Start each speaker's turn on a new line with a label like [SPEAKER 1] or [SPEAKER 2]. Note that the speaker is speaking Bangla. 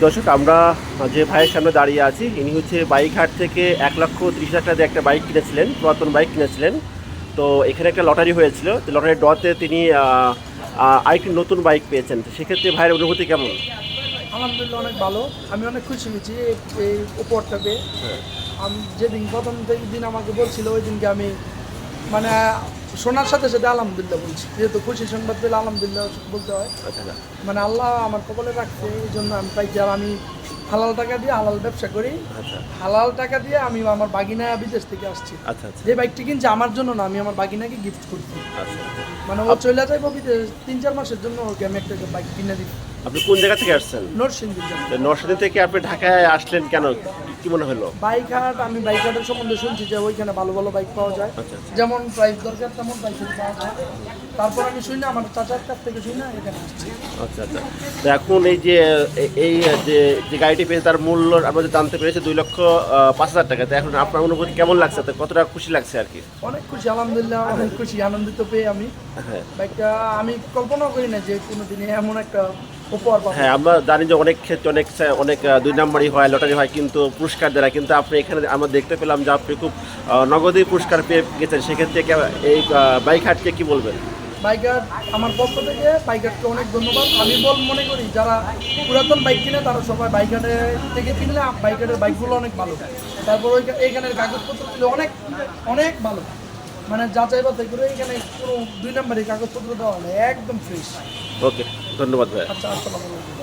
[SPEAKER 1] দর্শক আমরা যে ভাইয়ের সামনে দাঁড়িয়ে আছি ইনি হচ্ছে বাইক হাট থেকে এক লক্ষ ত্রিশ হাজার টাকা দিয়ে একটা বাইক কিনেছিলেন পুরাতন বাইক কিনেছিলেন। তো এখানে একটা লটারি হয়েছিল লটারির ডতে তিনি আরেকটি নতুন বাইক পেয়েছেন। তো সেক্ষেত্রে ভাইয়ের অনুভূতি কেমন?
[SPEAKER 2] আলহামদুলিল্লাহ অনেক ভালো। আমি অনেক খুশি হয়েছি এই- এই উপহারটা পেয়ে আমি যেদিন প্রথম দিন আমাকে বলছিল ওই দিনকে আমি মানে শোনার সাথে সাথে আলহামদুলিল্লাহ বলছি। যেহেতু খুশি সংবাদ পেলে আলহামদুলিল্লাহ বলতে হয়।
[SPEAKER 1] আচ্ছা।
[SPEAKER 2] মানে আল্লাহ আমার কপালে রাখছে এই জন্য আমি পাইছি। আর আমি হালাল টাকা দিয়ে হালাল ব্যবসা করি।
[SPEAKER 1] আচ্ছা।
[SPEAKER 2] হালাল টাকা দিয়ে আমি আমার বাগিনা বিদেশ থেকে আসছি।
[SPEAKER 1] আচ্ছা আচ্ছা।
[SPEAKER 2] যে বাইকটি কিনছে আমার জন্য না আমি আমার বাগিনাকে গিফট করছি।
[SPEAKER 1] আচ্ছা
[SPEAKER 2] মানে ও চলে যাইবো বিদেশ তিন চার মাসের জন্য ওকে আমি একটা বাইক কিনে দিই।
[SPEAKER 1] আপনি কোন জায়গা থেকে আসছেন?
[SPEAKER 2] নরসিংদীর জন্য
[SPEAKER 1] নরসাদি থেকে আপনি ঢাকায় আসলেন কেন? কি মনে হলো?
[SPEAKER 2] বাইক হাট আমি বাইক হাটের সম্বন্ধে শুনছি যে ওইখানে ভালো ভালো বাইক পাওয়া যায়। যেমন প্রাইস দরকার তেমন প্রাইস পাওয়া যায়। তারপর আমি শুনি না আমার চাচার কাছ থেকে শুনি না এখানে
[SPEAKER 1] আচ্ছা আচ্ছা। তো এখন এই যে এই যে যে গাড়িটি পেয়েছে তার মূল্য আমরা যে জানতে পেরেছি দুই লক্ষ পাঁচ হাজার টাকা। তো এখন আপনার অনুভূতি কেমন লাগছে? তো কতটা খুশি লাগছে আর কি?
[SPEAKER 2] অনেক খুশি আলহামদুলিল্লাহ অনেক খুশি আনন্দিত পেয়ে আমি।
[SPEAKER 1] হ্যাঁ।
[SPEAKER 2] বাইকটা আমি কল্পনা করি না যে কোনো দিনে এমন একটা
[SPEAKER 1] হ্যাঁ আমরা জানি যে অনেক ক্ষেত্রে অনেক অনেক দুই নাম্বারই হয় লটারি হয় কিন্তু পুরস্কার দেয় কিন্তু আপনি এখানে আমরা দেখতে পেলাম যে আপনি খুব নগদই পুরস্কার পেয়ে গেছেন সেক্ষেত্রে এই বাইক হাটকে কি বলবেন?
[SPEAKER 2] বাইকার আমার পক্ষ থেকে বাইকারকে অনেক ধন্যবাদ। আমি বল মনে করি যারা পুরাতন বাইক কিনে তারা সবাই বাইকারে থেকে কিনলে বাইকারের বাইকগুলো অনেক ভালো। তারপর ওই এখানের কাগজপত্র ছিল অনেক অনেক ভালো। মানে যাচাই বাছাই করে এখানে কোনো দুই নম্বরের কাগজপত্র দেওয়া হয় একদম ফ্রেশ
[SPEAKER 1] ওকে ধন্যবাদ ভাই
[SPEAKER 2] আচ্ছা আসসালামু আলাইকুম।